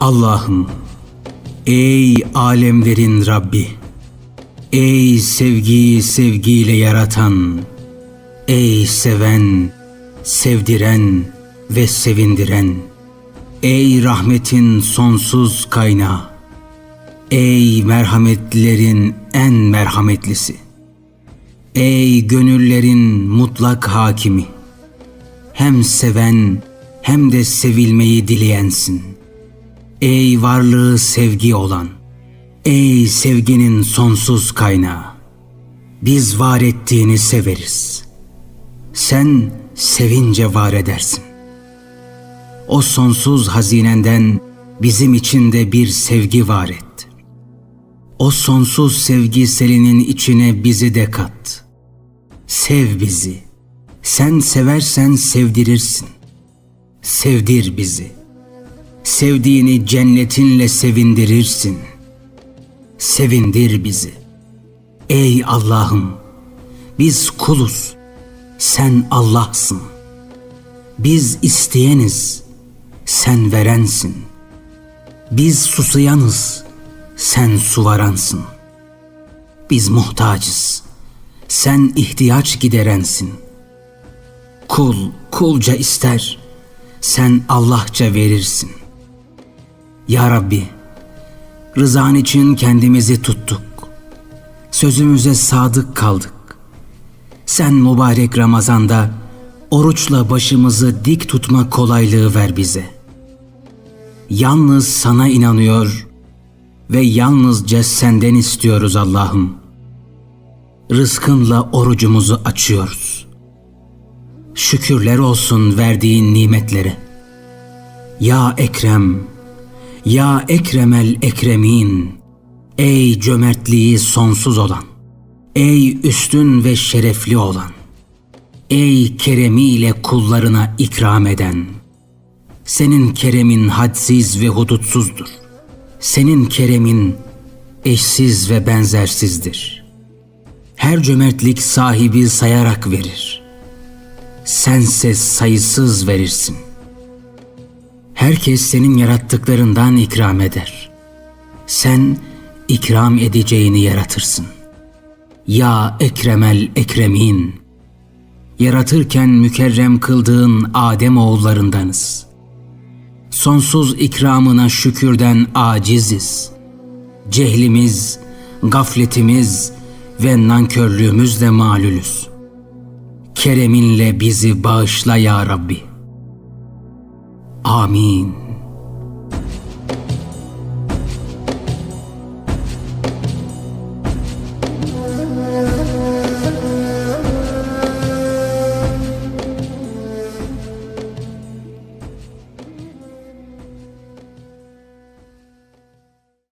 Allah'ım, ey alemlerin Rabbi, ey sevgiyi sevgiyle yaratan, ey seven, sevdiren ve sevindiren, ey rahmetin sonsuz kaynağı, ey merhametlilerin en merhametlisi, ey gönüllerin mutlak hakimi, hem seven hem de sevilmeyi dileyensin. Ey varlığı sevgi olan, ey sevginin sonsuz kaynağı. Biz var ettiğini severiz. Sen sevince var edersin. O sonsuz hazinenden bizim için de bir sevgi var et. O sonsuz sevgi selinin içine bizi de kat. Sev bizi. Sen seversen sevdirirsin. Sevdir bizi. Sevdiğini cennetinle sevindirirsin. Sevindir bizi. Ey Allah'ım, biz kuluz. Sen Allah'sın. Biz isteyeniz. Sen verensin. Biz susayanız. Sen suvaransın. Biz muhtacız. Sen ihtiyaç giderensin. Kul kulca ister. Sen Allahça verirsin. Ya Rabbi, rızan için kendimizi tuttuk. Sözümüze sadık kaldık. Sen mübarek Ramazan'da oruçla başımızı dik tutma kolaylığı ver bize. Yalnız sana inanıyor ve yalnızca senden istiyoruz Allah'ım. Rızkınla orucumuzu açıyoruz. Şükürler olsun verdiğin nimetlere. Ya Ekrem, ya Ekremel Ekremin, ey cömertliği sonsuz olan, ey üstün ve şerefli olan, ey keremiyle kullarına ikram eden, senin keremin hadsiz ve hudutsuzdur. Senin keremin eşsiz ve benzersizdir. Her cömertlik sahibi sayarak verir. Sense sayısız verirsin. Herkes senin yarattıklarından ikram eder. Sen ikram edeceğini yaratırsın. Ya Ekremel Ekremin, yaratırken mükerrem kıldığın Adem oğullarındanız. Sonsuz ikramına şükürden aciziz. Cehlimiz, gafletimiz ve nankörlüğümüzle malulüz. Kereminle bizi bağışla ya Rabbi. آمين